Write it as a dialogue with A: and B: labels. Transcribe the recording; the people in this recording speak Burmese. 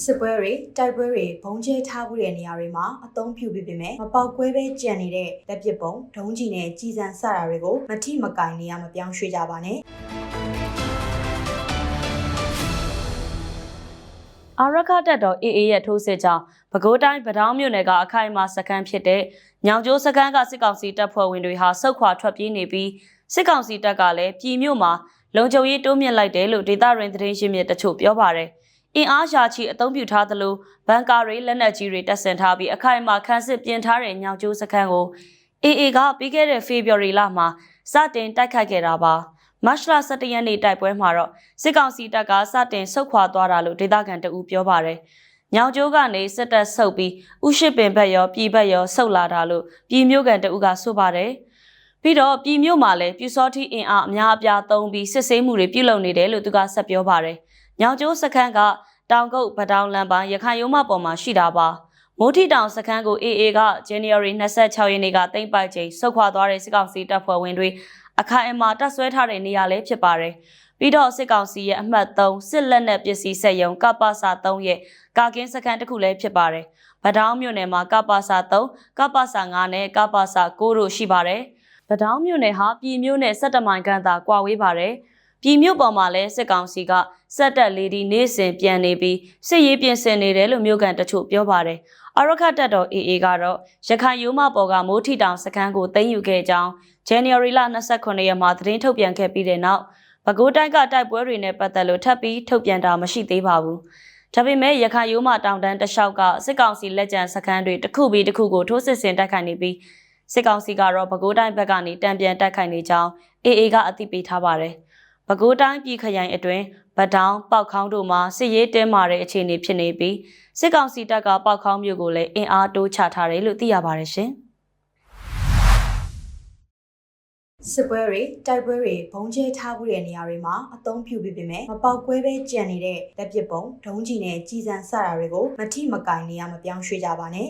A: စစ်ပွဲတွေတိုက်ပွဲတွေဘုံကျဲထားမှုတဲ့နေရာတွေမှာအသုံးပြုပြီးပေမဲ့မပေါက်ကွဲပဲကြံနေတဲ့လက်ပစ်ပုံဒုံးကျည်နဲ့ကြီးစံစတာတွေကိုမထိမကင်နေရမပြောင်းရွှေ့ကြပါနဲ့
B: အာရခတက်တော် AA ရဲ့ထိုးစစ်ကြောင့်ပဲခူးတိုင်းဗဒောင်းမြို့နယ်ကအခိုင်အမာစခန်းဖြစ်တဲ့ညောင်ကျိုးစခန်းကစစ်ကောင်စီတပ်ဖွဲ့ဝင်တွေဟာဆုတ်ခွာထွက်ပြေးနေပြီးစစ်ကောင်စီတပ်ကလည်းပြည်မြို့မှာလုံခြုံရေးတိုးမြင့်လိုက်တယ်လို့ဒေသရင်းသတင်းရှင်းမြစ်တချို့ပြောပါရယ် အင်အားရှာချီအသုံးပြုထားသလိုဘန်ကာတွေလက်နက်ကြီးတွေတပ်ဆင်ထားပြီးအခိုင်အမာခန်းစစ်ပြင်ထားတဲ့ညောင်ကျိုးစခန်းကို AA ကပြီးခဲ့တဲ့ဖေဖော်ဝါရီလမှာစတင်တိုက်ခိုက်ခဲ့တာပါမတ်လ17ရက်နေ့တိုက်ပွဲမှာတော့စစ်ကောင်စီတပ်ကစတင်ဆုတ်ခွာသွားတာလို့ဒေသခံတအူပြောပါရယ်။ညောင်ကျိုးကနေစစ်တပ်ဆုတ်ပြီးဥရှိပင်ဘက်ရောပြည်ဘက်ရောဆုတ်လာတာလို့ပြည်မျိုးကန်တအူကဆိုပါတယ်။ပြီးတော့ပြည်မျိုးမှာလည်းပြူစောတိအင်အားအများအပြားသုံးပြီးစစ်ဆေးမှုတွေပြုလုပ်နေတယ်လို့သူကဆက်ပြောပါရယ်။ ညောင်ကျိုးစခန်းကတောင်ကုတ်ဗတောင်လန်ပိုင်းရခိုင်ရုံးမပေါ်မှာရှိတာပါ။မိုးထီတောင်စခန်းကို AA က January 26ရက်နေ့ကသိမ်းပိုက်ချိန်ဆုတ်ခွာသွားတဲ့စစ်ကောင်စီတပ်ဖွဲ့ဝင်တွေအခိုင်အမာတပ်ဆွဲထားတဲ့နေရာလည်းဖြစ်ပါတယ်။ပြီးတော့စစ်ကောင်စီရဲ့အမှတ်3စစ်လက်နက်ပစ္စည်းစက်ယုံကပ္ပစာ3ရဲ့ကာကင်းစခန်းတစ်ခုလည်းဖြစ်ပါတယ်။ဗဒောင်းမြို့နယ်မှာကပ္ပစာ3ကပ္ပစာ5နဲ့ကပ္ပစာ9တို့ရှိပါတယ်။ဗဒောင်းမြို့နယ်ဟာပြည်မြို့နယ်17မိုင်ခန့်သာကွာဝေးပါတယ်။ ပြည်မြို့ပေါ်မှာလည်းစစ်ကောင်စီကစက်တက်လေးဒီနေ့စဉ်ပြန်နေပြီးစစ်ရေးပြင်ဆင်နေတယ်လို့မြို့ကန်တချို့ပြောပါတယ်။အရခတ်တပ်တော် AA ကတော့ရခိုင်ရိုးမပေါ်ကမိုးထီတောင်စခန်းကိုသိမ်းယူခဲ့ကြောင်း January လ29ရက်မှာသတင်းထုတ်ပြန်ခဲ့ပြီးတဲ့နောက်ပဲခူးတိုင်းကတိုက်ပွဲတွေနဲ့ပတ်သက်လို့ထပ်ပြီးထုတ်ပြန်တာမရှိသေးပါဘူး။ဒါပေမဲ့ရခိုင်ရိုးမတောင်တန်းတစ်လျှောက်ကစစ်ကောင်စီလက်ကျန်စခန်းတွေတစ်ခုပြီးတစ်ခုကိုထိုးစစ်ဆင်တိုက်ခိုက်နေပြီးစစ်ကောင်စီကတော့ပဲခူးတိုင်းဘက်ကနေတံပြန်တိုက်ခိုက်နေကြောင်း AA ကအသိပေးထားပါတယ်။ ပဲခူးတိုင်းပြည်ခရိုင်အတွင်းဗဒောင်းပောက်ခေါင်းတို့မှာစစ်ရေးတင်းမာတဲ့အခြေအနေဖြစ်နေပြီးစစ်ကောင်စီတပ်ကပောက်ခေါင်းမြို့ကိုလည်းအင်အားတိုးချထားတယ်လို့သိရပါတယ်ရှင်။
A: စစ်ပွဲတွေတိုက်ပွဲတွေဘုံကျဲထားမှုတဲ့နေရာတွေမှာအသုံးပြုပြီးပေမဲ့မပေါက်ကွဲပဲကြံနေတဲ့လက်ပစ်ပုံဒုံးကျည်နဲ့ကြီးစံစတာတွေကိုမထိမကင်နေရမပြောင်းရွှေ့ကြပါနဲ့